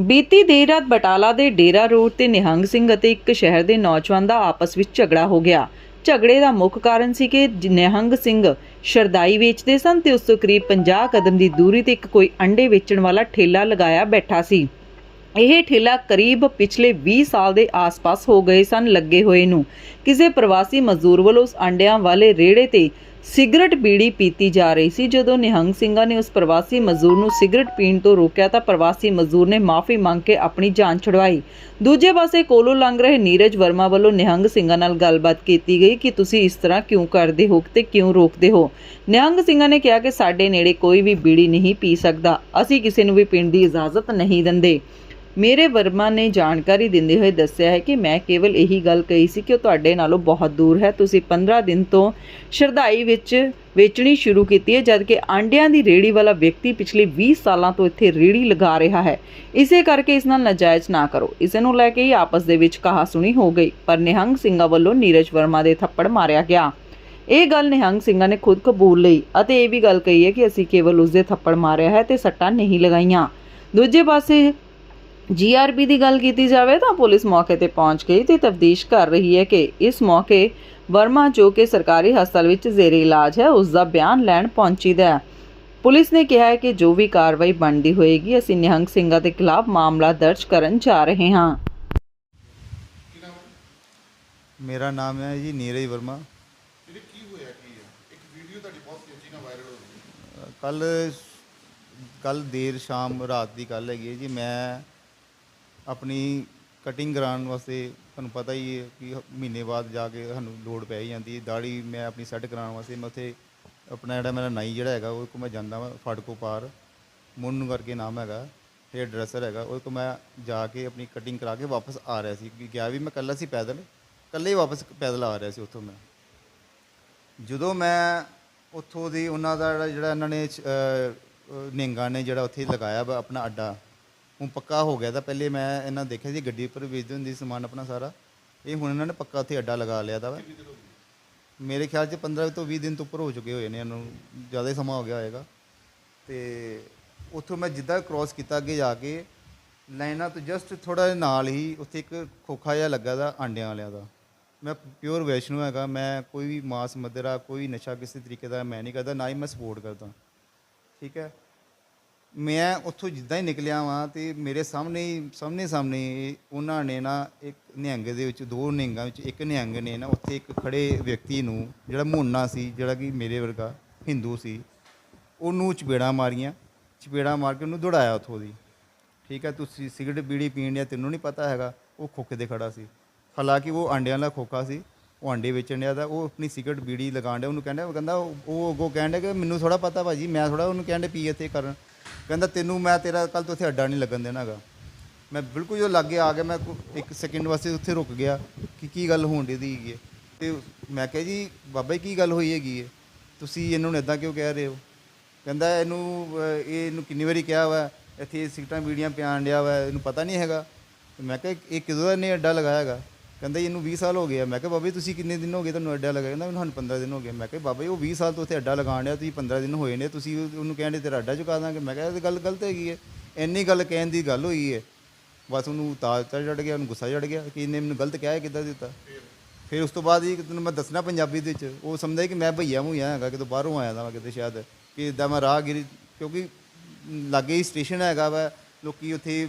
ਬੀਤੀ ਦੇਰ ਰਾਤ ਬਟਾਲਾ ਦੇ ਡੇਰਾ ਰੋਡ ਤੇ ਨਿਹੰਗ ਸਿੰਘ ਅਤੇ ਇੱਕ ਸ਼ਹਿਰ ਦੇ ਨੌਜਵਾਨ ਦਾ ਆਪਸ ਵਿੱਚ ਝਗੜਾ ਹੋ ਗਿਆ। ਝਗੜੇ ਦਾ ਮੁੱਖ ਕਾਰਨ ਸੀ ਕਿ ਨਿਹੰਗ ਸਿੰਘ ਸ਼ਰਦਾਈ ਵੇਚਦੇ ਸਨ ਤੇ ਉਸ ਤੋਂ ਕਰੀਬ 50 ਕਦਮ ਦੀ ਦੂਰੀ ਤੇ ਇੱਕ ਕੋਈ ਅੰਡੇ ਵੇਚਣ ਵਾਲਾ ਠੇਲਾ ਲਗਾਇਆ ਬੈਠਾ ਸੀ। ਇਹ ਠੇਲਾ ਕਰੀਬ ਪਿਛਲੇ 20 ਸਾਲ ਦੇ ਆਸ-ਪਾਸ ਹੋ ਗਏ ਸਨ ਲੱਗੇ ਹੋਏ ਨੂੰ। ਕਿਸੇ ਪ੍ਰਵਾਸੀ ਮਜ਼ਦੂਰ ਵੱਲੋਂ ਉਸ ਅੰਡਿਆਂ ਵਾਲੇ ਰੇੜੇ ਤੇ ਸਿਗਰਟ ਬੀੜੀ ਪੀਤੀ ਜਾ ਰਹੀ ਸੀ। ਜਦੋਂ ਨਿਹੰਗ ਸਿੰਘਾਂ ਨੇ ਉਸ ਪ੍ਰਵਾਸੀ ਮਜ਼ਦੂਰ ਨੂੰ ਸਿਗਰਟ ਪੀਣ ਤੋਂ ਰੋਕਿਆ ਤਾਂ ਪ੍ਰਵਾਸੀ ਮਜ਼ਦੂਰ ਨੇ ਮਾਫੀ ਮੰਗ ਕੇ ਆਪਣੀ ਜਾਨ ਛੁਡਵਾਈ। ਦੂਜੇ ਪਾਸੇ ਕੋਲੋਂ ਲੰਘ ਰਹੇ ਨੀਰਜ ਵਰਮਾ ਵੱਲੋਂ ਨਿਹੰਗ ਸਿੰਘਾਂ ਨਾਲ ਗੱਲਬਾਤ ਕੀਤੀ ਗਈ ਕਿ ਤੁਸੀਂ ਇਸ ਤਰ੍ਹਾਂ ਕਿਉਂ ਕਰਦੇ ਹੋ ਤੇ ਕਿਉਂ ਰੋਕਦੇ ਹੋ। ਨਿਹੰਗ ਸਿੰਘਾਂ ਨੇ ਕਿਹਾ ਕਿ ਸਾਡੇ ਨੇੜੇ ਕੋਈ ਵੀ ਬੀੜੀ ਨਹੀਂ ਪੀ ਸਕਦਾ। ਅਸੀਂ ਕਿਸੇ ਨੂੰ ਵੀ ਪੀਣ ਦੀ ਇਜਾਜ਼ਤ ਨਹੀਂ ਦਿੰਦੇ। ਮੇਰੇ ਵਰਮਾ ਨੇ ਜਾਣਕਾਰੀ ਦਿੰਦੇ ਹੋਏ ਦੱਸਿਆ ਹੈ ਕਿ ਮੈਂ ਕੇਵਲ ਇਹੀ ਗੱਲ ਕਹੀ ਸੀ ਕਿ ਉਹ ਤੁਹਾਡੇ ਨਾਲੋਂ ਬਹੁਤ ਦੂਰ ਹੈ। ਤੁਸੀਂ 15 ਦਿਨ ਤੋਂ ਸ਼ਰਧਾਈ ਵਿੱਚ ਵੇਚਣੀ ਸ਼ੁਰੂ ਕੀਤੀ ਹੈ, ਜਦਕਿ ਆਂਡਿਆਂ ਦੀ ਰੇੜੀ ਵਾਲਾ ਵਿਅਕਤੀ ਪਿਛਲੇ 20 ਸਾਲਾਂ ਤੋਂ ਇੱਥੇ ਰੇੜੀ ਲਗਾ ਰਿਹਾ ਹੈ। ਇਸੇ ਕਰਕੇ ਇਸ ਨਾਲ ਨਾਜਾਇਜ਼ ਨਾ ਕਰੋ। ਇਸ ਨੂੰ ਲੈ ਕੇ ਹੀ ਆਪਸ ਦੇ ਵਿੱਚ ਕਹਾ ਸੁਣੀ ਹੋ ਗਈ, ਪਰ ਨਿਹੰਗ ਸਿੰਘਾਂ ਵੱਲੋਂ ਨੀਰਜ ਵਰਮਾ ਦੇ ਥੱਪੜ ਮਾਰਿਆ ਗਿਆ। ਇਹ ਗੱਲ ਨਿਹੰਗ ਸਿੰਘਾਂ ਨੇ ਖੁਦ ਕਬੂਲ ਲਈ ਅਤੇ ਇਹ ਵੀ ਗੱਲ ਕਹੀ ਹੈ ਕਿ ਅਸੀਂ ਕੇਵਲ ਉਸ ਦੇ ਥੱਪੜ ਮਾਰਿਆ ਹੈ ਤੇ ਸੱਟਾਂ ਨਹੀਂ ਲਗਾਈਆਂ। ਦੂਜੇ ਪਾਸੇ ਜੀਆਰਬੀ ਦੀ ਗੱਲ ਕੀਤੀ ਜਾਵੇ ਤਾਂ ਪੁਲਿਸ ਮੌਕੇ ਤੇ ਪਹੁੰਚ ਗਈ ਤੇ ਤਫਤੀਸ਼ ਕਰ ਰਹੀ ਹੈ ਕਿ ਇਸ ਮੌਕੇ ਵਰਮਾ ਜੋ ਕਿ ਸਰਕਾਰੀ ਹਸਪਤਾਲ ਵਿੱਚ ਜ਼ੇਰੇ ਇਲਾਜ ਹੈ ਉਸ ਦਾ ਬਿਆਨ ਲੈਣ ਪਹੁੰਚੀਦਾ ਹੈ। ਪੁਲਿਸ ਨੇ ਕਿਹਾ ਹੈ ਕਿ ਜੋ ਵੀ ਕਾਰਵਾਈ ਬਣਦੀ ਹੋਏਗੀ ਅਸੀਂ ਨਿਹੰਗ ਸਿੰਘਾਂ ਦੇ ਖਿਲਾਫ ਮਾਮਲਾ ਦਰਜ ਕਰਨ ਜਾ ਰਹੇ ਹਾਂ। ਮੇਰਾ ਨਾਮ ਹੈ ਜੀ ਨੀਰਜ ਵਰਮਾ। ਜਿਹੜੇ ਕੀ ਹੋਇਆ ਕੀ ਹੈ? ਇੱਕ ਵੀਡੀਓ ਤੁਹਾਡੀ ਬਹੁਤ ਤੇਜ਼ੀ ਨਾਲ ਵਾਇਰਲ ਹੋ ਰਹੀ ਹੈ ਕੱਲ ਕੱਲ ਦੇਰ ਸ਼ਾਮ ਰਾਤ ਦੀ ਗੱਲ ਹੈਗੀ ਹੈ ਜੀ। ਮੈਂ ਆਪਣੀ ਕਟਿੰਗ ਕਰਾਉਣ ਵਾਸਤੇ ਤੁਹਾਨੂੰ ਪਤਾ ਹੀ ਹੈ ਕਿ ਮਹੀਨੇ ਬਾਅਦ ਜਾ ਕੇ ਸਾਨੂੰ ਲੋੜ ਪੈ ਹੀ ਜਾਂਦੀ ਹੈ। ਦਾੜੀ ਮੈਂ ਆਪਣੀ ਸੈੱਟ ਕਰਾਉਣ ਵਾਸਤੇ ਮੈਂ ਉੱਥੇ ਆਪਣਾ ਜਿਹੜਾ ਮੇਰਾ ਨਾਈ ਜਿਹੜਾ ਹੈਗਾ ਉਹ ਕੋ ਮੈਂ ਜਾਂਦਾ ਵਾਂ ਫਾਟਕੋ ਪਾਰ। ਮੁੰਨੂ ਕਰਕੇ ਨਾਮ ਹੈਗਾ ਹੇਅਰ ਡਰੈਸਰ ਹੈਗਾ ਉਹ ਕੋ ਮੈਂ ਜਾ ਕੇ ਆਪਣੀ ਕਟਿੰਗ ਕਰਾ ਕੇ ਵਾਪਸ ਆ ਰਿਹਾ ਸੀ। ਕਿ ਗਿਆ ਵੀ ਮੈਂ ਇਕੱਲਾ ਸੀ ਪੈਦਲ, ਇਕੱਲੇ ਹੀ ਵਾਪਸ ਪੈਦਲ ਆ ਰਿਹਾ ਸੀ ਉੱਥੋਂ ਮੈਂ। ਜਦੋਂ ਮੈਂ ਉੱਥੋਂ ਦੀ ਉਹਨਾਂ ਦਾ ਜਿਹੜਾ- ਜਿਹੜਾ ਇਹਨਾਂ ਨੇ ਨਿੰਗਾ ਨੇ ਜਿਹੜਾ ਉੱਥੇ ਲਗਾਇਆ ਵਾ ਆਪਣਾ ਅੱਡਾ ਹੁਣ ਪੱਕਾ ਹੋ ਗਿਆ ਤਾਂ ਪਹਿਲੇ ਮੈਂ ਇਹਨਾਂ ਦੇਖਿਆ ਸੀ ਗੱਡੀ ਉੱਪਰ ਵੇਚਦੇ ਹੁੰਦੇ ਸੀ ਸਮਾਨ ਆਪਣਾ ਸਾਰਾ। ਇਹ ਹੁਣ ਇਹਨਾਂ ਨੇ ਪੱਕਾ ਉੱਥੇ ਅੱਡਾ ਲਗਾ ਲਿਆ ਵਾ। ਮੇਰੇ ਖਿਆਲ 'ਚ 15 ਤੋਂ 20 ਦਿਨ ਤੋਂ ਉੱਪਰ ਹੋ ਚੁੱਕੇ ਹੋਏ ਨੇ ਇਹਨਾਂ ਨੂੰ ਜ਼ਿਆਦਾ ਹੀ ਸਮਾਂ ਹੋ ਗਿਆ ਹੋਏਗਾ। ਤੇ ਉੱਥੋਂ ਮੈਂ ਜਿੱਦਾਂ ਕ੍ਰਾਸ ਕੀਤਾ ਅੱਗੇ ਜਾ ਕੇ ਲਾਈਨਾਂ ਤੋਂ ਜਸਟ ਥੋੜਾ ਨਾਲ ਹੀ ਉੱਥੇ ਇੱਕ ਖੋਖਾ ਜਿਹਾ ਲੱਗਾ ਦਾ ਆਂਡਿਆਂ ਵਾਲਿਆਂ ਦਾ। ਮੈਂ ਪਿਓਰ ਵੈਸ਼ਨੂ ਹੈਗਾ ਮੈਂ ਕੋਈ ਵੀ ਮਾਸ ਮਦਰਾ ਕੋਈ ਨਸ਼ਾ ਕਿਸੇ ਤਰੀਕੇ ਦਾ ਮੈਂ ਨਹੀਂ ਕਰਦਾ ਨਾ ਹੀ ਮੈਂ ਸਪੋਰਟ ਕਰਦਾ। ਠੀਕ ਹੈ? ਮੈਂ ਉੱਥੋਂ ਜਿੱਦਾਂ ਹੀ ਨਿਕਲਿਆ ਵਾਂ ਤੇ ਮੇਰੇ ਸਾਹਮਣੇ ਹੀ, ਸਾਹਮਣੇ ਸਾਹਮਣੇ ਉਹਨਾਂ ਨੇ ਨਾ ਇੱਕ ਨਿਹੰਗ ਦੇ ਵਿੱਚ, ਦੋ ਨਿਹੰਗਾਂ ਵਿੱਚ, ਇੱਕ ਨਿਹੰਗ ਨੇ ਨਾ ਉੱਥੇ ਇੱਕ ਖੜੇ ਵਿਅਕਤੀ ਨੂੰ ਜਿਹੜਾ ਮੋਨਾ ਸੀ, ਜਿਹੜਾ ਕਿ ਮੇਰੇ ਵਰਗਾ ਹਿੰਦੂ ਸੀ, ਉਹਨੂੰ ਚਪੇੜਾਂ ਮਾਰੀਆਂ, ਚਪੇੜਾਂ ਮਾਰ ਕੇ ਉਹਨੂੰ ਦੌੜਾਇਆ ਉੱਥੋਂ ਦੀ। ਠੀਕ ਹੈ ਤੁਸੀਂ ਸਿਗਰਟ ਬੀੜੀ ਪੀਣ ਡਿਆ, ਤੈਨੂੰ ਨਹੀਂ ਪਤਾ ਹੈਗਾ, ਉਹ ਖੋਖੇ ਦੇ ਖੜਾ ਸੀ। ਹਾਲਾਂਕਿ ਉਹ ਆਂਡਿਆਂ ਦਾ ਖੋਖਾ ਸੀ, ਉਹ ਆਂਡੇ ਵੇਚਣ ਡਿਆ ਦਾ ਉਹ ਆਪਣੀ ਸਿਗਰਟ ਬੀੜੀ ਲਗਾਉਣ ਡਿਆ, ਉਹਨੂੰ ਕਹਿੰਦਾ, ਉਹ ਕਹਿੰਦਾ, ਉਹ ਅੱਗੋਂ ਕਹਿਣ ਡਿਆ ਕਿ ਮੈਨੂੰ ਥੋੜਾ ਪਤਾ ਭਾਜੀ, ਮੈਂ ਥੋੜਾ ਉਹਨੂੰ ਕਹਿੰਦੇ ਪੀ ਇੱਥੇ ਕਰਨ। ਕਹਿੰਦਾ ਤੈਨੂੰ ਮੈਂ ਤੇਰਾ ਕੱਲ ਤੋਂ ਇੱਥੇ ਅੱਡਾ ਨਹੀਂ ਲੱਗਣ ਦੇਣਾਗਾ ਮੈਂ ਬਿਲਕੁਲ ਜੋ ਲਾਗੇ ਆ ਗਿਆ ਮੈਂ ਕੋ- ਇੱਕ ਸੈਕਿੰਡ ਵਾਸਤੇ ਉੱਥੇ ਰੁਕ ਗਿਆ ਕਿ ਕੀ ਗੱਲ ਹੋਣ ਦੀ ਹੈਗੀ ਹੈ ਤੇ ਮੈਂ ਕਿਹਾ ਜੀ ਬਾਬਾ ਜੀ ਕੀ ਗੱਲ ਹੋਈ ਹੈਗੀ ਹੈ ਤੁਸੀਂ ਇਹਨੂੰ ਇਦਾਂ ਕਿਉਂ ਕਹਿ ਰਹੇ ਹੋ? ਕਹਿੰਦਾ ਇਹਨੂੰ ਅਹ, ਇਹ ਇਹਨੂੰ ਕਿੰਨੀ ਵਾਰੀ ਕਿਹਾ ਵਾ ਇੱਥੇ ਸਿਗਰਟਾਂ ਬੀੜੀਆਂ ਪਿਆਣ ਡਿਆ ਵਾ ਇਹਨੂੰ ਪਤਾ ਨਹੀਂ ਹੈਗਾ। ਤੇ ਮੈਂ ਕਿਹਾ ਇਹ ਕਿਦੋਂ ਦਾ ਇਹਨੇ ਅੱਡਾ ਲਗਾਇਆ ਹੈਗਾ ਕਹਿੰਦਾ ਇਹਨੂੰ 20 ਸਾਲ ਹੋ ਗਏ ਆ। ਮੈਂ ਕਿਹਾ, ਬਾਬਾ ਜੀ ਤੁਸੀਂ ਕਿੰਨੇ ਦਿਨ ਹੋ ਗਏ ਤੁਹਾਨੂੰ ਅੱਡਾ ਲਗਾਇਆ ਕਹਿੰਦਾ, ਮੈਨੂੰ 15 ਦਿਨ ਹੋ ਗਏ। ਮੈਂ ਕਿਹਾ, ਬਾਬਾ ਜੀ, ਉਹ 20 ਸਾਲ ਤੋਂ ਉੱਥੇ ਅੱਡਾ ਲਗਾਉਣ ਡਿਆ, ਤੁਸੀਂ 15 ਦਿਨ ਹੋਏ ਨੇ, ਤੁਸੀਂ ਉਹ- ਉਹਨੂੰ ਕਹਿੰਦੇ ਤੇਰਾ ਅੱਡਾ ਚੁਕਾ ਦਾਂਗੇ। ਮੈਂ ਕਿਹਾ, ਇਹ ਗੱਲ ਗਲਤ ਹੈਗੀ ਹੈ। ਇੰਨੀ ਗੱਲ ਕਹਿਣ ਦੀ ਗੱਲ ਹੋਈ ਹੈ। ਬਸ ਉਹਨੂੰ ਤਾਜ ਚੜ ਗਿਆ, ਉਹਨੂੰ ਗੁੱਸਾ ਚੜ ਗਿਆ ਕਿ ਇਹਨੇ ਮੈਨੂੰ ਗਲਤ ਕਿਹਾ ਕਿੱਦਾਂ ਦਿੱਤਾ? ਫਿਰ ਉਸ ਤੋਂ ਬਾਅਦ ਹੀ ਤੈਨੂੰ ਮੈਂ ਦੱਸਣਾ ਪੰਜਾਬੀ ਦੇ ਵਿੱਚ, ਉਹ ਸਮਝਦਾ ਕਿ ਮੈਂ ਭਈਆ ਮੁਈਆ ਹੈਗਾ, ਕਿਤੋਂ ਬਾਹਰੋਂ ਆਇਆ ਦਾ ਕਿਤੇ ਸ਼ਾਇਦ, ਕਿ ਇਦਾਂ ਮੈਂ ਰਾਹਗੀਰੀ, ਕਿਉਂਕਿ ਲਾਗੇ ਹੀ ਸਟੇਸ਼ਨ ਹੈਗਾ ਵਾ, ਲੋਕੀ ਉੱਥੇ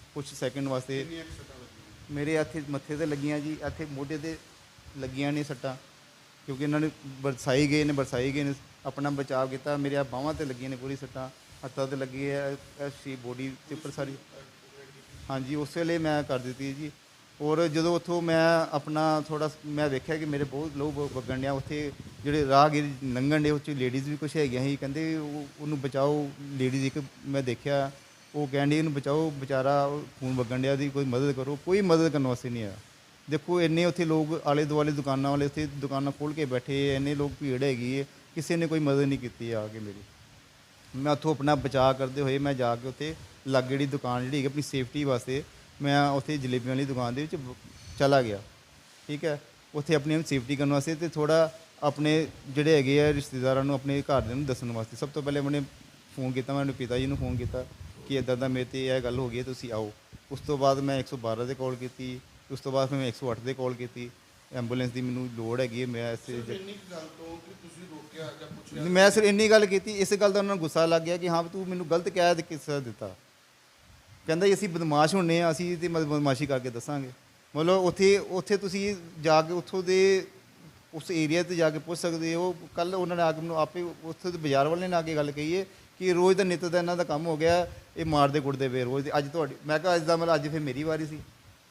ਕੁਝ ਸੈਕਿੰਡ ਵਾਸਤੇ। ਮੇਰੇ ਇੱਥੇ ਮੱਥੇ ਤੇ ਲੱਗੀਆਂ ਜੀ, ਇੱਥੇ ਮੋਢੇ ਤੇ ਲੱਗੀਆਂ ਨੇ ਸੱਟਾਂ, ਕਿਉਂਕਿ ਇਹਨਾਂ ਨੇ ਬਰਸਾਈ ਗਏ ਨੇ ਬਰਸਾਈ ਗਏ ਨੇ, ਆਪਣਾ ਬਚਾਅ ਕੀਤਾ, ਮੇਰੇ ਆ ਬਾਹਾਂ ਤੇ ਲੱਗੀਆਂ ਨੇ ਪੂਰੀ ਸੱਟਾਂ, ਹੱਥਾਂ ਤੇ ਲੱਗੀ ਹੈ ਐਸੀ ਬੋਡੀ ਤੇ ਉੱਪਰ ਸਾਰੀ। ਹਾਂਜੀ, ਉਸ ਵੇਲੇ ਮੈਂ ਕਰ ਦਿੱਤੀ ਜੀ। ਔਰ ਜਦੋਂ ਉੱਥੋਂ ਮੈਂ ਆਪਣਾ ਥੋੜਾ ਮੈਂ ਵੇਖਿਆ ਕਿ ਮੇਰੇ ਬਹੁਤ ਲੋਕ ਵਗਣ ਡਿਆ, ਉੱਥੇ ਜਿਹੜੇ ਰਾਹਗੀਰ ਲੰਘਣ ਦੇ ਉੱਚ ਲੇਡੀਜ਼ ਵੀ ਕੁਝ ਹੈਗੀਆਂ ਸੀ, ਕਹਿੰਦੇ ਉਹ- ਉਹਨੂੰ ਬਚਾਓ ਲੇਡੀਜ਼ ਇੱਕ ਮੈਂ ਦੇਖਿਆ। ਉਹ ਕਹਿੰਦੀ ਇਹਨੂੰ ਬਚਾਓ, ਵਿਚਾਰਾ ਉਹ ਖੂਨ ਵਗਣ ਡਿਆ ਦੀ, ਕੋਈ ਮਦਦ ਕਰੋ। ਕੋਈ ਮਦਦ ਕਰਨ ਵਾਸਤੇ ਨਹੀਂ ਆਇਆ। ਦੇਖੋ, ਇੰਨੇ ਉੱਥੇ ਲੋਕ ਆਲੇ ਦੁਆਲੇ ਦੁਕਾਨਾਂ ਵਾਲੇ, ਉੱਥੇ ਦੁਕਾਨਾਂ ਖੋਲ ਕੇ ਬੈਠੇ ਇੰਨੇ ਲੋਕ ਭੀੜ ਹੈਗੀ ਹੈ ਕਿਸੇ ਨੇ ਕੋਈ ਮਦਦ ਨਹੀਂ ਕੀਤੀ ਆ ਕੇ ਮੇਰੀ। ਮੈਂ ਉੱਥੋਂ ਆਪਣਾ ਬਚਾਅ ਕਰਦੇ ਹੋਏ ਮੈਂ ਜਾ ਕੇ ਉੱਥੇ ਲਾਗੇ ਜਿਹੜੀ ਦੁਕਾਨ ਜਿਹੜੀ ਹੈਗੀ ਆਪਣੀ ਸੇਫਟੀ ਵਾਸਤੇ ਮੈਂ ਉੱਥੇ ਜਲੇਬੀਆਂ ਵਾਲੀ ਦੁਕਾਨ ਦੇ ਵਿੱਚ ਚਲਾ ਗਿਆ। ਠੀਕ ਹੈ? ਉੱਥੇ ਆਪਣੀ ਸੇਫਟੀ ਕਰਨ ਵਾਸਤੇ ਤੇ ਥੋੜਾ ਆਪਣੇ ਜਿਹੜੇ ਹੈਗੇ ਆ ਰਿਸ਼ਤੇਦਾਰਾਂ ਨੂੰ, ਆਪਣੇ ਘਰਦਿਆਂ ਨੂੰ ਦੱਸਣ ਵਾਸਤੇ। ਸਭ ਤੋਂ ਪਹਿਲੇ ਮੈंने ਫੋਨ ਕੀਤਾ, ਮੈਂ ਆਪਣੇ ਪਿਤਾ ਜੀ ਨੂੰ ਫੋਨ ਕੀਤਾ। ਕਿ ਇਦਾਂ ਦਾ ਮੇਰੇ ਤੇ ਇਹ ਗੱਲ ਹੋ ਗਈ ਹੈ ਤੁਸੀਂ ਆਓ। ਉਸ ਤੋਂ ਬਾਅਦ ਮੈਂ 112 ਤੇ ਕਾਲ ਕੀਤੀ। ਉਸ ਤੋਂ ਬਾਅਦ ਫਿਰ ਮੈਂ 108 ਤੇ ਕਾਲ ਕੀਤੀ। ਐਂਬੂਲੈਂਸ ਦੀ ਮੈਨੂੰ ਲੋੜ ਹੈਗੀ ਹੈ ਮੈਂ ਇਸ ਇੰਨੀ ਕੁ ਗੱਲ ਤੋਂ ਕਿ ਤੁਸੀਂ ਰੋਕਿਆ ਜਾਂ ਪੁੱਛਿਆ? ਮੈਂ ਸਿਰ ਇੰਨੀ ਗੱਲ ਕੀਤੀ ਇਸ ਗੱਲ ਦਾ ਉਹਨਾਂ ਨੂੰ ਗੁੱਸਾ ਲੱਗ ਗਿਆ ਕਿ ਹਾਂ ਵੀ ਤੂੰ ਮੈਨੂੰ ਗਲਤ ਕਹਿ ਦੇ ਕਿਸ ਦਿੱਤਾ। ਕਹਿੰਦਾ ਜੀ ਅਸੀਂ ਬਦਮਾਸ਼ ਹੁੰਨੇ ਆ ਅਸੀਂ ਤੇ ਮਦ- ਬਦਮਾਸ਼ੀ ਕਰਕੇ ਦੱਸਾਂਗੇ। ਮਤਲਬ ਉੱਥੇ ਉੱਥੇ ਤੁਸੀਂ ਜਾ ਕੇ ਉੱਥੋਂ ਦੇ ਉਸ ਏਰੀਆ ਤੇ ਜਾ ਕੇ ਪੁੱਛ ਸਕਦੇ ਹੋ। ਕੱਲ ਉਹਨਾਂ ਨੇ ਆ ਕੇ ਮੈਨੂੰ ਆਪੇ ਉੱਥੇ ਦੇ ਬਾਜ਼ਾਰ ਵਾਲੇ ਨੇ ਆ ਕੇ ਗੱਲ ਕਹੀ ਹੈ ਕਿ ਰੋਜ਼ ਦਾ ਨਿੱਤ ਦਾ ਇਹਨਾਂ ਦਾ ਕੰਮ ਹੋ ਗਿਆ, ਇਹ ਮਾਰਦੇ ਕੁੱਟਦੇ ਵੇ ਰੋਜ਼ ਅੱਜ ਤੁਹਾਡੀ ਮੈਂ ਕਿਹਾ ਅੱਜ ਦਾ ਮਤਲਬ ਅੱਜ ਫਿਰ ਮੇਰੀ ਵਾਰੀ ਸੀ।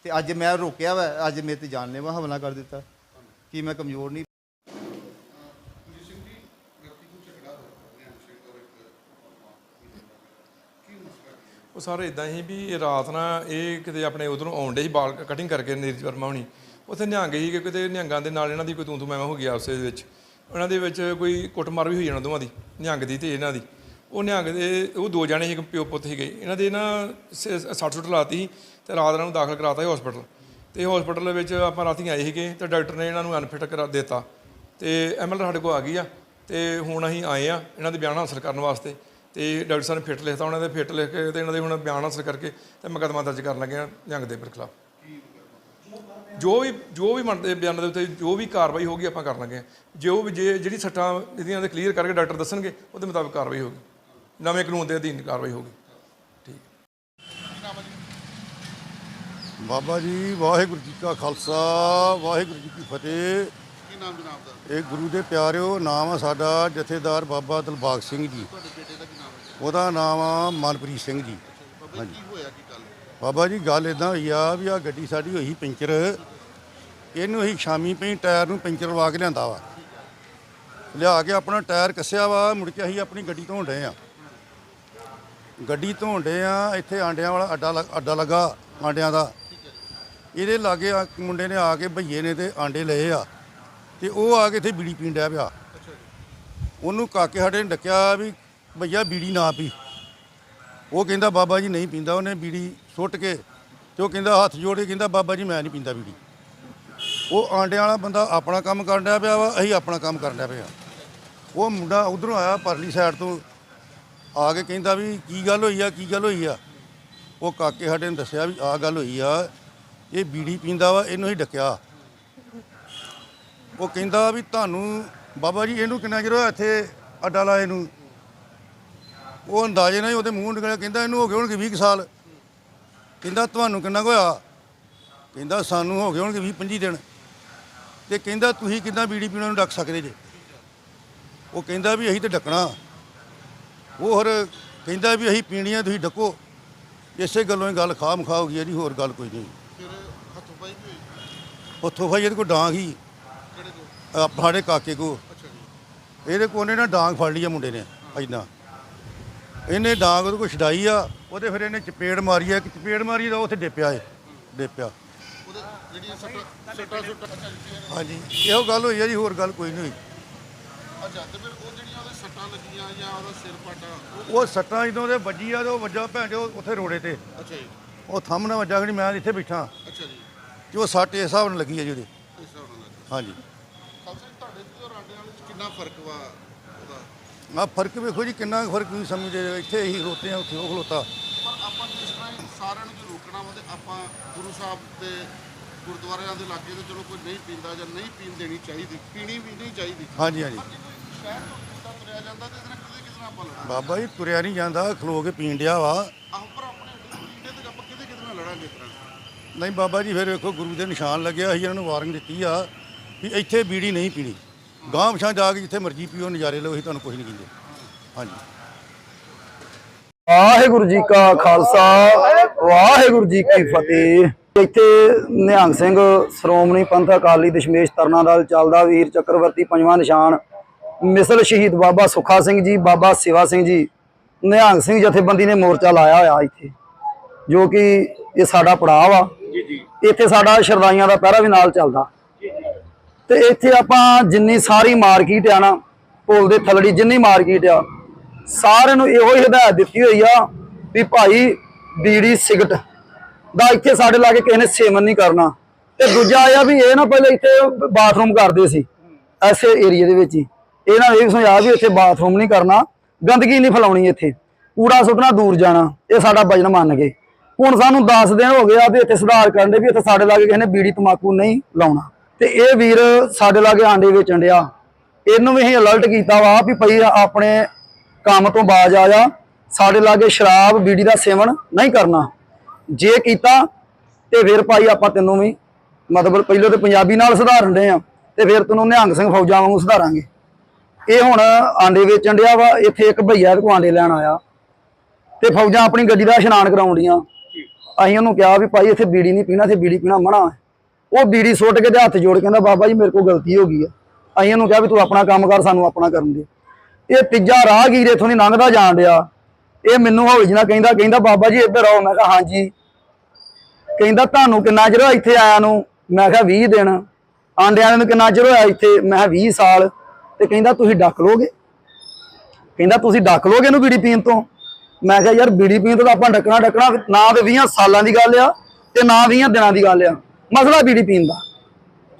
ਤੇ ਅੱਜ ਮੈਂ ਰੋਕਿਆ ਵਾ, ਅੱਜ ਮੇਰੇ ਤੇ ਜਾਨਲੇਵਾ ਹਮਲਾ ਕਰ ਦਿੱਤਾ। ਕਿ ਮੈਂ ਕਮਜ਼ੋਰ ਨਹੀਂ। ਉਹ ਸਾਰੇ ਇਦਾਂ ਹੀ ਵੀ ਇਹ ਰਾਤ ਨਾ ਇਹ ਕਿਤੇ ਆਪਣੇ ਉਧਰੋਂ ਆਉਂਦੇ ਸੀ, ਬਾਲ ਕਟਿੰਗ ਕਰਕੇ ਨੀਰਜ ਵਰਮਾ ਹੁਣੀ। ਉੱਥੇ ਨਿਹੰਗ ਸੀ ਕਿ ਕਿਤੇ ਨਿਹੰਗਾਂ ਦੇ ਨਾਲ ਇਹਨਾਂ ਦੀ ਕੋਈ ਤੂੰ ਤੂੰ ਮੈਂ ਹੋ ਗਈ ਉਸੇ ਦੇ ਵਿੱਚ। ਉਹਨਾਂ ਦੇ ਵਿੱਚ ਕੋਈ ਕੁੱਟਮਾਰ ਵੀ ਹੋਈ ਇਹਨਾਂ ਦੋਵਾਂ ਦੀ, ਨਿਹੰਗ ਦੀ ਤੇ ਇਹਨਾਂ ਦੀ। ਉਹ ਨਿਹੰਗ ਦੇ ਉਹ ਦੋ ਜਣੇ ਸੀ, ਇੱਕ ਪਿਓ ਪੁੱਤ ਸੀਗੇ। ਇਹਨਾਂ ਦੇ ਨਾ ਸ- ਸੱਟ ਸੁੱਟ ਲਾਤੀ ਸੀ ਤੇ ਰਾਤ ਇਹਨਾਂ ਨੂੰ ਦਾਖਲ ਕਰਾਤਾ ਸੀ ਹਸਪੀਟਲ ਤੇ ਹਸਪੀਟਲ ਵਿੱਚ ਆਪਾਂ ਰਾਤੀ ਆਏ ਸੀਗੇ ਤੇ ਡਾਕਟਰ ਨੇ ਇਹਨਾਂ ਨੂੰ ਅਨਫਿਟ ਕਰਾ ਦਿੱਤਾ। ਤੇ ਐਮਐਲ ਸਾਡੇ ਕੋਲ ਆ ਗਈ ਆ ਤੇ ਹੁਣ ਅਸੀਂ ਆਏ ਆ ਇਹਨਾਂ ਦੇ ਬਿਆਨ ਹਾਸਲ ਕਰਨ ਵਾਸਤੇ। ਤੇ ਡਾਕਟਰ ਸਾਹਿਬ ਨੇ ਫਿੱਟ ਲਿਖਤਾ ਉਹਨਾਂ ਦੇ, ਫਿੱਟ ਲਿਖ ਕੇ ਤੇ ਇਹਨਾਂ ਦੇ ਹੁਣ ਬਿਆਨ ਹਾਸਲ ਕਰਕੇ ਤੇ ਮੁਕੱਦਮਾ ਦਰਜ ਕਰਨ ਲੱਗੇ ਆ ਨਿਹੰਗ ਦੇ ਖਿਲਾਫ। ਜੋ ਵੀ ਜੋ ਵੀ ਮੰਨਦੇ ਬਿਆਨ ਦੇ ਉੱਤੇ, ਜੋ ਵੀ ਕਾਰਵਾਈ ਹੋਗੀ ਆਪਾਂ ਕਰ ਲਾਂਗੇ ਜੋ ਵੀ ਜੇ, ਜਿਹੜੀ ਸੱਟਾਂ ਜਿਹਦੀਆਂ ਦੇ ਕਲੀਅਰ ਕਰਕੇ ਡਾਕਟਰ ਦੱਸਣਗੇ, ਉਹਦੇ ਮੁਤਾਬਕ ਕਾਰਵਾਈ ਹੋਗੀ ਨਵੇਂ ਕਾਨੂੰਨ ਦੇ ਅਧੀਨ ਕਾਰਵਾਈ ਹੋਗੀ ਠੀਕ। ਬਾਬਾ ਜੀ ਵਾਹਿਗੁਰੂ ਜੀ ਕਾ ਖਾਲਸਾ ਵਾਹਿਗੁਰੂ ਜੀ ਕੀ ਫਤਿਹ। ਕੀ ਨਾਮ ਜਨਾਬ ਦਾ? ਇਹ ਗੁਰੂ ਦੇ ਪਿਆਰਿਓ ਨਾਮ ਆ ਸਾਡਾ ਜਥੇਦਾਰ ਬਾਬਾ ਦਿਲਬਾਗ ਸਿੰਘ ਜੀ। ਤੁਹਾਡੇ ਬੇਟੇ ਦਾ ਕੀ ਨਾਮ ਹੈ? ਉਹਦਾ ਨਾਮ ਆ ਮਨਪ੍ਰੀਤ ਸਿੰਘ ਜੀ। ਬਾਬਾ ਜੀ, ਕੀ ਹੋਇਆ ਕੀ ਗੱਲ ਬਾਬਾ ਜੀ ਗੱਲ ਇਦਾਂ ਹੋਈ ਆ ਵੀ ਆ ਗੱਡੀ ਸਾਡੀ ਹੋਈ ਪੈਂਚਰ। ਇਹਨੂੰ ਅਸੀਂ ਸ਼ਾਮੀ ਪਈ ਟਾਇਰ ਨੂੰ ਪੈਂਚਰ ਲਵਾ ਕੇ ਲਿਆਂਦਾ ਵਾ। ਲਿਆ ਕੇ ਆਪਣਾ ਟਾਇਰ ਕੱਸਿਆ ਵਾ ਮੁੜ ਕੇ ਅਸੀਂ ਆਪਣੀ ਗੱਡੀ ਧੋਣ ਡਏ ਆ। ਗੱਡੀ ਧੋਂਡੇ ਆ, ਇੱਥੇ ਆਂਡਿਆਂ ਵਾਲਾ ਅੱਡਾ ਲੱਗ- ਅੱਡਾ ਲੱਗਾ ਆਂਡਿਆਂ ਦਾ। ਇਹਦੇ ਲਾਗੇ ਆ- ਮੁੰਡੇ ਨੇ ਆ ਕੇ ਭਈਏ ਨੇ ਤੇ ਆਂਡੇ ਲਏ ਆ ਤੇ ਉਹ ਆ ਕੇ ਇੱਥੇ ਬੀੜੀ ਪੀਣ ਡਿਆ ਪਿਆ। ਉਹਨੂੰ ਕਾਕੇ ਸਾਡੇ ਨੇ ਡੱਕਿਆ ਵੀ ਭਈਆ ਬੀੜੀ ਨਾ ਪੀ। ਉਹ ਕਹਿੰਦਾ, ਬਾਬਾ ਜੀ ਨਹੀਂ ਪੀਂਦਾ। ਉਹਨੇ ਬੀੜੀ ਸੁੱਟ ਕੇ ਤੇ ਉਹ ਕਹਿੰਦਾ, ਹੱਥ ਜੋੜ ਕੇ ਕਹਿੰਦਾ, ਬਾਬਾ ਜੀ, ਮੈਂ ਨਹੀਂ ਪੀਂਦਾ ਬੀੜੀ। ਉਹ ਆਂਡਿਆਂ ਵਾਲਾ ਬੰਦਾ ਆਪਣਾ ਕੰਮ ਕਰਨ ਡਿਆ ਪਿਆ ਵਾ, ਅਸੀਂ ਆਪਣਾ ਕੰਮ ਕਰਨ ਡਿਆ ਪਿਆ ਉਹ ਮੁੰਡਾ ਉਧਰੋਂ ਆਇਆ ਪਰਲੀ ਸਾਈਡ ਤੋਂ ਆ ਕੇ ਕਹਿੰਦਾ ਵੀ ਕੀ ਗੱਲ ਹੋਈ ਆ, ਕੀ ਗੱਲ ਹੋਈ ਆ? ਉਹ ਕਾਕੇ ਸਾਡੇ ਨੇ ਦੱਸਿਆ ਵੀ ਆ ਗੱਲ ਹੋਈ ਆ, ਇਹ ਬੀੜੀ ਪੀਂਦਾ ਵਾ, ਇਹਨੂੰ ਹੀ ਡੱਕਿਆ। ਉਹ ਕਹਿੰਦਾ ਵੀ ਤੁਹਾਨੂੰ, ਬਾਬਾ ਜੀ ਇਹਨੂੰ ਕਿੰਨਾ ਚਿਰ ਹੋਇਆ ਇੱਥੇ ਅੱਡਾ ਲਾਏ ਨੂੰ? ਉਹ ਅੰਦਾਜ਼ੇ ਨਾਲ ਹੀ ਉਹਦੇ ਮੂੰਹ ਨਿਕਲਿਆ, ਕਹਿੰਦਾ ਇਹਨੂੰ ਹੋ ਗਏ ਹੋਣਗੇ 20 ਕੁ ਸਾਲ। ਕਹਿੰਦਾ ਤੁਹਾਨੂੰ ਕਿੰਨਾ ਕੁ ਹੋਇਆ? ਕਹਿੰਦਾ ਸਾਨੂੰ ਹੋ ਗਏ ਹੋਣਗੇ 20 25 ਦਿਨ। ਤੇ ਕਹਿੰਦਾ ਤੁਸੀਂ ਕਿੱਦਾਂ ਬੀੜੀ ਪੀਣ ਨੂੰ ਡੱਕ ਸਕਦੇ ਜੇ? ਉਹ ਕਹਿੰਦਾ ਵੀ ਅਸੀਂ ਤੇ ਡੱਕਣਾ। ਉਹ ਹੋਰ ਕਹਿੰਦਾ ਵੀ ਅਸੀਂ ਪੀਣੀਆਂ ਤੁਸੀਂ ਡੱਕੋ। ਇਸੇ ਗੱਲੋਂ ਹੀ ਗੱਲ ਖਾਮ ਖਾ ਹੋ ਗਈ ਹੈ ਜੀ ਹੋਰ ਗੱਲ ਕੋਈ ਨਹੀਂ। ਫਿਰ ਹੱਥੋਂ ਪਾਈ ਵੀ ਹੋਈ? ਉੱਥੋਂ ਭਾਈ ਇਹਦੇ ਕੋਲ ਡਾਂਗ ਹੀ। ਕਿਹੜੇ ਕੋ ਸਾਡੇ ਕਾਕੇ ਕੋ ਅੱਛਾ ਜੀ। ਇਹਦੇ ਕੋਨੇ ਨਾ ਡਾਂਗ ਫੜ ਲਈ ਆ ਮੁੰਡੇ ਨੇ ਐਦਾਂ ਇਹਨੇ ਡਾਂਗ ਉਹਦੇ ਕੋਲ ਛਡਾਈ ਆ ਉਹਦੇ ਫਿਰ ਇਹਨੇ ਚਪੇੜ ਮਾਰੀ ਆ। ਚਪੇੜ ਮਾਰੀ ਤਾਂ ਉੱਥੇ ਡਿੱਪਿਆ ਏ ਡਿੱਪਿਆ। ਉਹਦੇ ਸੱਟਾਂ ਸੱਟਾਂ ਸੁੱਟਾਂ ਹਾਂਜੀ ਇਹੋ ਗੱਲ ਹੋਈ ਆ ਜੀ ਹੋਰ ਗੱਲ ਕੋਈ ਨਹੀਂ ਹੋਈ। ਅੱਛਾ ਤੇ ਫਿਰ ਉਹ ਜਿਹੜੀਆਂ ਉਹਦੇ ਸੱਟਾਂ ਲੱਗੀਆਂ ਜਾਂ ਉਹਦਾ ਸਿਰ ਪਾਟਾ? ਉਹ ਸੱਟਾਂ ਜਦੋਂ ਉਹਦੇ ਵੱਜੀ ਆ ਤੇ ਉਹ ਵੱਜਾ ਭੈਣ ਜੋ ਉੱਥੇ ਰੋੜੇ ਤੇ। ਅੱਛਾ ਜੀ। ਉਹ ਥੰਮ ਨਾਲ ਵੱਜਾ ਕਿ ਮੈਂ ਇੱਥੇ ਬੈਠਾ। ਅੱਛਾ ਜੀ। ਤੇ ਉਹ ਸੱਟ ਇਸ ਹਿਸਾਬ ਨਾਲ ਲੱਗੀ ਆ ਜੀ ਉਹਦੇ। ਇਸ ਹਿਸਾਬ ਨਾਲ ਹਾਂਜੀ। ਖਾਲਸਾ ਜੀ ਤੁਹਾਡੇ ਤੇ ਔਰ ਆਂਡੇ ਵਾਲੇ ਚ ਕਿੰਨਾ ਫ਼ਰਕ ਵਾ ਉਹਦਾ? ਆ ਫ਼ਰਕ ਵੇਖੋ ਜੀ ਕਿੰਨਾ ਕੁ ਫ਼ਰਕ ਤੁਸੀਂ ਸਮਝਦੇ ਹੋ। ਇੱਥੇ ਹੀ ਖਲੋਤੇ ਆ ਉੱਥੇ ਉਹ ਖਲੋਤਾ। ਪਰ ਆਪਾਂ ਜਿਸ ਤਰ੍ਹਾਂ ਹੀ ਸਾਰਿਆਂ ਨੂੰ ਜੇ ਰੋਕਣਾ ਵਾ ਤੇ ਆਪਾਂ ਗੁਰੂ ਸਾਹਿਬ ਦੇ ਗੁਰਦੁਆਰਿਆਂ ਦੇ ਲਾਗੇ ਤੇ ਚਲੋ ਕੋਈ ਨਹੀਂ ਪੀਂਦਾ ਜਾਂ ਨਹੀਂ ਪੀਣ ਦੇਣੀ ਚਾਹੀਦੀ ਪੀਣੀ ਵੀ ਨਹੀਂ ਚਾਹੀਦੀ। ਹਾਂਜੀ ਹਾਂਜੀ। ਪਰ ਜੇ ਕੋਈ ਸ਼ਹਿਰ ਤੋਂ ਪੀਂਦਾ ਤੁਰਿਆ ਜਾਂਦਾ ਤੇ ਇਹਦੇ ਨਾਲ ਕਿਤੇ ਕਿਤੇ ਨਾਲ ਆਪਾਂ ਲੜਾਂਗੇ। ਬਾਬਾ ਜੀ ਤੁਰਿਆ ਨਹੀਂ ਜਾਂਦਾ ਖਲੋ ਕੇ ਪੀਣ ਡਿਆ ਵਾ। ਆਹੋ ਪਰ ਆਪਣੇ ਪੀਂਦੇ ਤੇ ਆਪਾਂ ਕਿਤੇ ਕਿਤੇ ਨਾਲ ਲੜਾਂਗੇ ਇਸ ਤਰ੍ਹਾਂ। ਨਹੀਂ ਬਾਬਾ ਜੀ ਫਿਰ ਵੇਖੋ ਗੁਰੂ ਦੇ ਨਿਸ਼ਾਨ ਲੱਗਿਆ ਸੀ ਇਹਨਾਂ ਨੂੰ ਵਾਰਨਿੰਗ ਦਿੱਤੀ ਆ ਵੀ ਇੱਥੇ ਬੀੜੀ ਨਹੀਂ ਪੀਣੀ। ਗਾਂਹ ਪਛਾਂ ਜਾ ਕੇ ਜਿੱਥੇ ਮਰਜ਼ੀ ਪੀਓ ਨਜ਼ਾਰੇ ਲਓ ਅਸੀਂ ਤੁਹਾਨੂੰ ਕੁਝ ਨਹੀਂ ਕਹਿੰਦੇ ਹਾਂਜੀ। ਵਾਹਿਗੁਰੂ ਜੀ ਕਾ ਖਾਲਸਾ ਵਾਹਿਗੁਰੂ ਜੀ ਕੀ ਫਤਿਹ। ਇੱਥੇ ਨਿਹੰਗ ਸਿੰਘ ਸ਼੍ਰੋਮਣੀ ਪੰਥ ਅਕਾਲੀ ਦਸ਼ਮੇਸ਼ ਤਰਨਾ ਦਲ ਚੱਲਦਾ ਵੀਰ ਚੱਕਰਵਰਤੀ ਪੰਜਵਾਂ ਨਿਸ਼ਾਨ ਮਿਸਲ ਸ਼ਹੀਦ ਬਾਬਾ ਸੁੱਖਾ ਸਿੰਘ ਜੀ ਬਾਬਾ ਸਿਵਾ ਸਿੰਘ ਜੀ ਨਿਹੰਗ ਸਿੰਘ ਜਥੇਬੰਦੀ ਨੇ ਮੋਰਚਾ ਲਾਇਆ ਹੋਇਆ ਇੱਥੇ ਜੋ ਕਿ ਇਹ ਸਾਡਾ ਪੜਾਅ ਜੀ ਜੀ। ਇੱਥੇ ਸਾਡਾ ਸ਼ਰਦਾਈਆਂ ਦਾ ਪਹਿਰਾ ਵੀ ਨਾਲ ਚੱਲਦਾ। ਤੇ ਇੱਥੇ ਆਪਾਂ ਜਿੰਨੀ ਸਾਰੀ ਮਾਰਕੀਟ ਆ ਨਾ ਪੁਲ ਦੇ ਥਲੜੀ ਜਿੰਨੀ ਮਾਰਕੀਟ ਆ ਸਾਰਿਆਂ ਨੂੰ ਇਹੋ ਹੀ ਹਦਾਇਤ ਦਿੱਤੀ ਹੋਈ ਆ ਵੀ ਭਾਈ ਬੀੜੀ ਸਿਗਰਟ ਦਾ ਇੱਥੇ ਸਾਡੇ ਲਾਗੇ ਕਿਸੇ ਨੇ ਸੇਵਨ ਨਹੀਂ ਕਰਨਾ। ਤੇ ਦੂਜਾ ਇਹ ਆ ਵੀ ਇਹ ਨਾ ਪਹਿਲੇ ਇੱਥੇ ਬਾਥਰੂਮ ਕਰਦੇ ਸੀ, ਐਸੇ ਏਰੀਆ ਦੇ ਵਿੱਚ ਹੀ। ਇਹਨਾਂ ਨੇ ਇਹ ਵੀ ਸਮਝਾਇਆ ਵੀ ਇੱਥੇ ਬਾਥਰੂਮ ਨਹੀਂ ਕਰਨਾ, ਗੰਦਗੀ ਨਹੀਂ ਫੈਲਾਉਣੀ ਇੱਥੇ। ਕੂੜਾ ਸੁੱਟਣਾ, ਦੂਰ ਜਾਣਾ, ਇਹ ਸਾਡਾ ਵਜਨ ਮੰਨ ਗਏ। ਹੁਣ ਸਾਨੂੰ 10 ਦਿਨ ਹੋ ਗਿਆ ਵੀ ਇੱਥੇ ਸੁਧਾਰ ਕਰਨ ਦੇ ਵੀ ਇੱਥੇ ਸਾਡੇ ਲਾਗੇ ਕਿਸੇ ਨੇ ਬੀੜੀ ਤਮਾਕੂ ਨਹੀਂ ਲਾਉਣਾ। ਤੇ ਇਹ ਵੀਰ ਸਾਡੇ ਲਾਗੇ ਆਂਡੇ ਵੇਚਣ ਡਿਆ। ਇਹਨੂੰ ਵੀ ਅਸੀਂ ਅਲਰਟ ਕੀਤਾ ਵਾ ਵੀ ਭਈ ਆਪਣੇ ਕੰਮ ਤੋਂ ਬਾਜ ਆ ਜਾ। ਸਾਡੇ ਲਾਗੇ ਸ਼ਰਾਬ, ਬੀੜੀ ਦਾ ਸੇਵਨ ਨਹੀਂ ਕਰਨਾ। ਜੇ ਕੀਤਾ ਤੇ ਫਿਰ ਭਾਈ ਆਪਾਂ ਤੈਨੂੰ ਵੀ ਮਤਲਬ ਪਹਿਲਾਂ ਤੇ ਪੰਜਾਬੀ ਨਾਲ ਸੁਧਾਰਨ ਦੇ ਆ ਤੇ ਫਿਰ ਤੈਨੂੰ ਨਿਹੰਗ ਸਿੰਘ ਫੌਜਾਂ ਵਾਂਗੂ ਸੁਧਾਰਾਂਗੇ। ਇਹ ਹੁਣ ਆਂਡੇ ਵੇਚਣ ਡਿਆ ਵਾ, ਇੱਥੇ ਇੱਕ ਭਈਆ ਕੋ ਆਂਡੇ ਲੈਣ ਆਇਆ। ਤੇ ਫੌਜਾਂ ਆਪਣੀ ਗੱਡੀ ਦਾ ਇਸ਼ਨਾਨ ਕਰਾਉਂਦੀਆਂ ਅਸੀਂ ਉਹਨੂੰ ਕਿਹਾ ਵੀ ਭਾਈ ਇੱਥੇ ਬੀੜੀ ਨਹੀਂ ਪੀਣਾ, ਇੱਥੇ ਬੀੜੀ ਪੀਣਾ ਮਨਾ ਉਹ ਬੀੜੀ ਸੁੱਟ ਕੇ ਤੇ ਹੱਥ ਜੋੜ ਕੇ ਕਹਿੰਦਾ, ਬਾਬਾ ਜੀ, ਮੇਰੇ ਕੋਲ ਗਲਤੀ ਹੋ ਗਈ ਆ ਅਸੀਂ ਉਹਨੂੰ ਕਿਹਾ ਵੀ ਤੂੰ ਆਪਣਾ ਕੰਮ ਕਰ, ਸਾਨੂੰ ਆਪਣਾ ਕਰਨ ਦੇ। ਇਹ ਤੀਜਾ ਰਾਹਗੀਰ ਇੱਥੋਂ ਦੀ ਲੰਘਦਾ ਜਾਣ ਡਿਆ। ਇਹ ਮੈਨੂੰ ਹੌਲੀ ਜਿਹੀ ਕਹਿੰਦਾ ਕਹਿੰਦਾ, ਬਾਬਾ ਜੀ, ਇੱਧਰ ਆਓ। ਮੈਂ ਕਿਹਾ, ਹਾਂਜੀ। ਕਹਿੰਦਾ ਤੁਹਾਨੂੰ ਕਿੰਨਾ ਚਿਰ ਹੋਇਆ ਇੱਥੇ ਆਇਆ ਨੂੰ? ਮੈਂ ਕਿਹਾ 20 ਦਿਨ। ਆਂਡਿਆਂ ਨੂੰ ਕਿੰਨਾ ਚਿਰ ਹੋਇਆ ਇੱਥੇ? ਮੈਂ ਕਿਹਾ 20 ਸਾਲ। ਤੇ ਕਹਿੰਦਾ ਤੁਸੀਂ ਡੱਕ ਲੋਗੇ? ਕਹਿੰਦਾ ਤੁਸੀਂ ਡੱਕ ਲੋਗੇ ਇਹਨੂੰ ਬੀੜੀ ਪੀਣ ਤੋਂ? ਮੈਂ ਕਿਹਾ ਯਾਰ ਬੀੜੀ ਪੀਣ ਤੋਂ ਤਾਂ ਆਪਾਂ ਡੱਕਣਾ ਡੱਕਣਾ, ਨਾ ਤੇ 20 ਸਾਲਾਂ ਦੀ ਗੱਲ ਆ ਤੇ ਨਾ 20 ਦਿਨਾਂ ਦੀ ਗੱਲ ਆ। ਮਸਲਾ ਬੀੜੀ ਪੀਣ ਦਾ।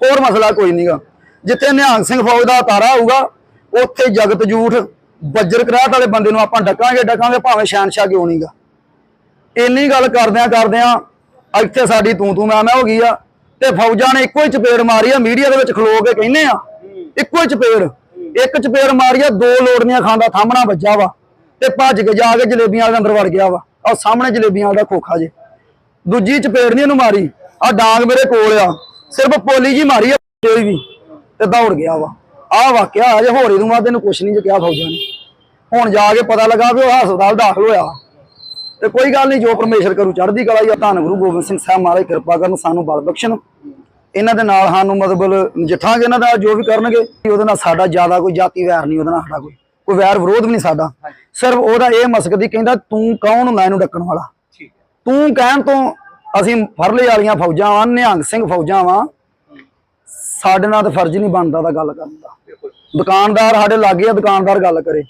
ਹੋਰ ਮਸਲਾ ਕੋਈ ਨਹੀਂਗਾ ਜਿੱਥੇ ਨਿਹੰਗ ਸਿੰਘ ਫੌਜ ਦਾ ਤਾਰਾ ਹੋਊਗਾ ਉੱਥੇ ਜਗਤ ਜੂਠ ਬੱਜਰ ਕਰਾਟ ਵਾਲੇ ਬੰਦੇ ਨੂੰ ਆਪਾਂ ਡੱਕਾਂਗੇ ਡੱਕਾਂਗੇ, ਭਾਵੇਂ ਸ਼ਹਿਨशाह ਕਿਉਂ ਨਹੀਂਗਾ ਇੰਨੀ ਗੱਲ ਕਰਦਿਆਂ ਕਰਦਿਆਂ ਇੱਥੇ ਸਾਡੀ ਤੂੰ ਤੂੰ ਮੈਂ ਮੈਂ ਹੋ ਗਈ ਆ। ਤੇ ਫੌਜਾਂ ਨੇ ਇੱਕੋ ਹੀ ਚਪੇੜ ਮਾਰੀ ਆ, ਮੀਡੀਆ ਦੇ ਵਿੱਚ ਖਲੋ ਕੇ ਕਹਿੰਦੇ ਆ। ਇੱਕੋ ਹੀ ਚਪੇੜ। ਇੱਕ ਚਪੇੜ ਮਾਰੀ ਆ, ਦੋ ਲੋੜਨੀਆਂ ਖਾਂਦਾ ਥਾਮਣਾ ਵੱਜਾ ਵਾ। ਤੇ ਭੱਜ ਕੇ ਜਾ ਕੇ ਜਲੇਬੀਆਂ ਵਾਲੇ ਅੰਦਰ ਵੜ ਗਿਆ ਵਾ। ਆ ਸਾਹਮਣੇ ਜਲੇਬੀਆਂ ਵਾਲਾ ਖੋਖਾ ਜੇ। ਦੂਜੀ ਚਪੇੜ ਨਹੀਂ ਇਹਨੂੰ ਮਾਰੀ। ਆ ਡਾਂਗ ਮੇਰੇ ਕੋਲ ਆ। ਸਿਰਫ ਪੋਲੀ ਜੀ ਮਾਰੀ ਆ ਕੋਈ ਵੀ। ਤੇ ਦੌੜ ਗਿਆ ਵਾ। ਆ ਵਾਕਿਆ ਅਜੇ ਹੋਰੇ ਨੂੰ ਮਾ ਤੈਨੂੰ ਕੁਛ ਨਹੀਂ ਜੇ ਕਿਹਾ ਫੌਜਾਂ ਨੇ। ਹੁਣ ਜਾ ਕੇ ਪਤਾ ਲੱਗਾ ਵੀ ਉਹ ਹਸਪਤਾਲ ਦਾਖਲ ਹੋਇਆ। ਤੇ ਕੋਈ ਗੱਲ ਨਹੀਂ ਜੋ ਪਰਮੇਸ਼ਰ ਕਰੂ ਚੜ੍ਹਦੀ ਕਲਾ ਹੀ ਆ ਧੰਨ ਗੁਰੂ ਗੋਬਿੰਦ ਸਿੰਘ ਸਾਹਿਬ ਮਹਾਰਾਜ ਕਿਰਪਾ ਕਰਨ ਸਾਨੂੰ ਬਲ ਬਖਸ਼ਣ। ਇਹਨਾਂ ਦੇ ਨਾਲ ਸਾਨੂੰ ਮਤਲਬ ਨਜਿੱਠਾਂਗੇ ਇਹਨਾਂ ਦਾ ਜੋ ਵੀ ਕਰਨਗੇ ਉਹਦੇ ਨਾਲ ਸਾਡਾ ਜ਼ਿਆਦਾ ਕੋਈ ਜਾਤੀ ਵੈਰ ਨਹੀਂ ਉਹਦੇ ਨਾਲ ਸਾਡਾ ਕੋਈ ਕੋਈ ਵੈਰ ਵਿਰੋਧ ਵੀ ਨਹੀਂ ਸਾਡਾ। ਸਿਰਫ ਉਹਦਾ ਇਹ ਮਸਕਦੀ ਕਹਿੰਦਾ ਤੂੰ ਕੌਣ ਹੁੰਦਾ ਇਹਨੂੰ ਡੱਕਣ ਵਾਲਾ? ਤੂੰ ਕਹਿਣ ਤੋਂ ਅਸੀਂ ਫਰਲੇ ਵਾਲੀਆਂ ਫੌਜਾਂ ਵਾਂ ਨਿਹੰਗ ਸਿੰਘ ਫੌਜਾਂ ਵਾਂ। ਸਾਡੇ ਨਾਲ ਤਾਂ ਫਰਜ਼ ਨਹੀਂ ਬਣਦਾ ਦਾ ਗੱਲ ਕਰਨ ਦਾ। ਦੁਕਾਨਦਾਰ ਸਾਡੇ ਲਾਗੇ ਆ ਦੁਕਾਨਦਾਰ ਗੱਲ ਕਰੇ।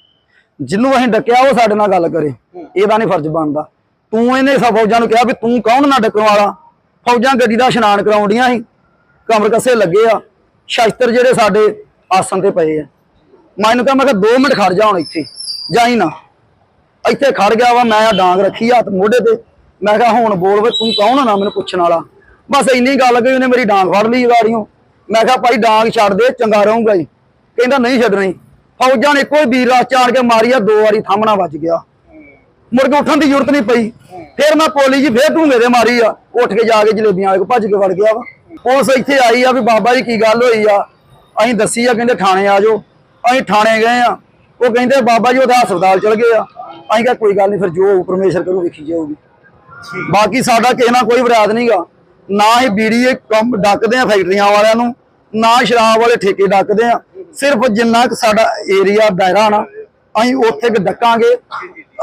ਜਿਹਨੂੰ ਅਸੀਂ ਡੱਕਿਆ, ਉਹ ਸਾਡੇ ਨਾਲ ਗੱਲ ਕਰੇ। ਇਹਦਾ ਨਹੀਂ ਫਰਜ਼ ਬਣਦਾ। ਤੂੰ ਇਹਨੇ ਸਭ ਫੌਜਾਂ ਨੂੰ ਕਿਹਾ ਵੀ ਤੂੰ ਕੌਣ ਨਾ ਡੱਕਣ ਵਾਲਾ? ਫੌਜਾਂ ਗੱਡੀ ਦਾ ਇਸ਼ਨਾਨ ਕਰਾਉਂਦੀਆਂ ਸੀ। ਕਮਰ ਕੱਸੇ ਲੱਗੇ ਆ। ਸ਼ਸਤਰ ਜਿਹੜੇ ਸਾਡੇ ਆਸਨ ਤੇ ਪਏ ਆ। ਮੈਂ ਇਹਨੂੰ ਕਿਹਾ, ਮੈਂ ਕਿਹਾ 2 ਮਿੰਟ ਖੜ ਜਾ ਹੁਣ ਇੱਥੇ। ਜਾਈ ਨਾ। ਇੱਥੇ ਖੜ ਗਿਆ ਵਾ, ਮੈਂ ਡਾਂਗ ਰੱਖੀ ਹੱਥ ਮੋਢੇ ਤੇ। ਮੈਂ ਕਿਹਾ, ਹੁਣ ਬੋਲ ਵੇ, ਤੂੰ ਕੌਣ ਆ ਨਾ ਮੈਨੂੰ ਪੁੱਛਣ ਵਾਲਾ? ਬਸ ਇੰਨੀ ਗੱਲ ਗਈ ਉਹਨੇ ਮੇਰੀ ਡਾਂਗ ਫੜ ਲਈ ਗਾੜੀਆਂ ਮੈਂ ਕਿਹਾ, ਭਾਈ, ਡਾਂਗ ਛੱਡ ਦੇ, ਚੰਗਾ ਰਹੂੰਗਾ ਜੀ। ਕਹਿੰਦਾ, ਨਹੀਂ ਛੱਡਣੀ। ਫੌਜਾਂ ਨੇ ਕੋਈ ਵੀਰ ਰਾਸ ਚਾਣ ਕੇ ਮਾਰੀ ਆ ਦੋ ਵਾਰੀ ਥਾਮਣਾ ਵੱਜ ਗਿਆ। ਮੁੜ ਕੇ ਉੱਠਣ ਦੀ ਜ਼ਰੂਰਤ ਨਹੀਂ ਪਈ। ਫਿਰ ਮੈਂ ਪੋਲੀ ਜੀ ਫੇਰ ਢੂੰਗੇ ਦੇ ਮਾਰੀ ਆ ਉੱਠ ਕੇ ਜਾ ਕੇ ਜਲੇਬੀਆਂ ਵਾਲੇ ਕੋ ਭੱਜ ਕੇ ਵੜ ਗਿਆ ਵਾ। ਉਸ ਇੱਥੇ ਆਈ ਆ ਵੀ ਬਾਬਾ ਜੀ ਕੀ ਗੱਲ ਹੋਈ ਆ। ਅਸੀਂ ਦੱਸੀ ਆ ਕਹਿੰਦੇ ਥਾਣੇ ਆ ਜਾਓ। ਅਸੀਂ ਥਾਣੇ ਗਏ ਆ। ਉਹ ਕਹਿੰਦੇ ਬਾਬਾ ਜੀ ਉਹਦਾ ਹਸਪਤਾਲ ਚਲ ਗਏ ਆ। ਅਸੀਂ ਕਿਹਾ ਕੋਈ ਗੱਲ ਨਹੀਂ ਫਿਰ ਜੋ ਪਰਮੇਸ਼ਰ ਕਰੂ ਵੇਖੀ ਜਾਊਗੀ। ਬਾਕੀ ਸਾਡਾ ਕਿਸੇ ਨਾਲ ਕੋਈ ਵਿਰਾਦ ਨਹੀਂਗਾ ਨਾ ਹੀ ਬੀੜੀ ਇਹ ਕੰਮ ਡੱਕਦੇ ਆ ਫੈਕਟਰੀਆਂ ਵਾਲਿਆਂ ਨੂੰ। ਨਾ ਸ਼ਰਾਬ ਵਾਲੇ ਠੇਕੇ ਡੱਕਦੇ ਆ। ਸਿਰਫ ਜਿੰਨਾ ਕੁ ਸਾਡਾ ਏਰੀਆ ਦਾਇਰਾ ਨਾ, ਅਸੀਂ ਉੱਥੇ ਕੁ ਡੱਕਾਂਗੇ,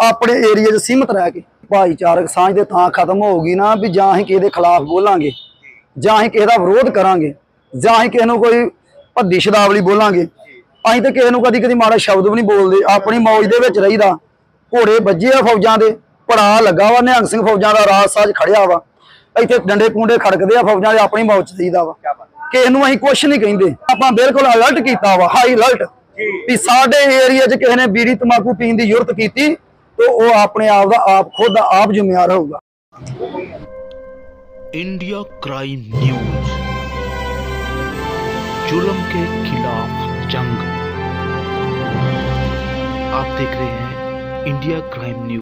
ਆਪਣੇ ਏਰੀਆ 'ਚ ਸੀਮਤ ਰਹਿ ਕੇ। ਭਾਈਚਾਰਕ ਸਾਂਝ ਦੇ ਤਾਂ ਖਤਮ ਹੋਊਗੀ ਨਾ ਵੀ ਜਾਂ ਅਸੀਂ ਕਿਸੇ ਦੇ ਖਿਲਾਫ ਬੋਲਾਂਗੇ, ਜਾਂ ਅਸੀਂ ਕਿਸੇ ਦਾ ਵਿਰੋਧ ਕਰਾਂਗੇ, ਜਾਂ ਅਸੀਂ ਕਿਸੇ ਨੂੰ ਕੋਈ ਭੱਦੀ ਸ਼ਬਦਾਵਲੀ ਬੋਲਾਂਗੇ। ਅਸੀਂ ਤਾਂ ਕਿਸੇ ਨੂੰ ਕਦੀ ਕਦੀ ਮਾੜਾ ਸ਼ਬਦ ਵੀ ਨਹੀਂ ਬੋਲਦੇ, ਆਪਣੀ ਮੌਜ ਦੇ ਵਿੱਚ ਰਹੀਦਾ। ਘੋੜੇ ਵੱਜੇ ਆ ਫੌਜਾਂ ਦੇ ਪੜਾ ਲੱਗਾ ਵਾ, ਨਿਹੰਗ ਸਿੰਘ ਫੌਜਾਂ ਦਾ ਰਾਜ ਸਾਜ ਖੜਿਆ ਵਾ। ਇੱਥੇ ਡੰਡੇ ਕੁੰਡੇ ਖੜਕਦੇ ਆ ਫੌਜਾਂ ਦੇ, ਆਪਣੀ ਮੌਜ ਚ ਦੀਦਾ ਵਾ। ਕਿਸੇ ਨੂੰ ਅਸੀਂ ਕੁਝ ਨਹੀਂ ਕਹਿੰਦੇ ਆਪਾਂ ਬਿਲਕੁਲ ਅਲਰਟ ਕੀਤਾ ਵਾ ਹਾਈ ਅਲਰਟ ਵੀ ਸਾਡੇ ਏਰੀਆ 'ਚ ਕਿਸੇ ਨੇ ਬੀੜੀ ਤਮਾਕੂ ਪੀਣ ਦੀ ਜ਼ਰੂਰਤ ਕੀਤੀ ਤੇ ਉਹ ਆਪਣੇ ਆਪ ਦਾ ਆਪ ਖੁਦ ਆਪ ਜ਼ਿੰਮੇਵਾਰ ਹੋਊਗਾ इंडिया क्राइम न्यूज जुल्म के खिलाफ जंग आप देख रहे हैं इंडिया क्राइम न्यूज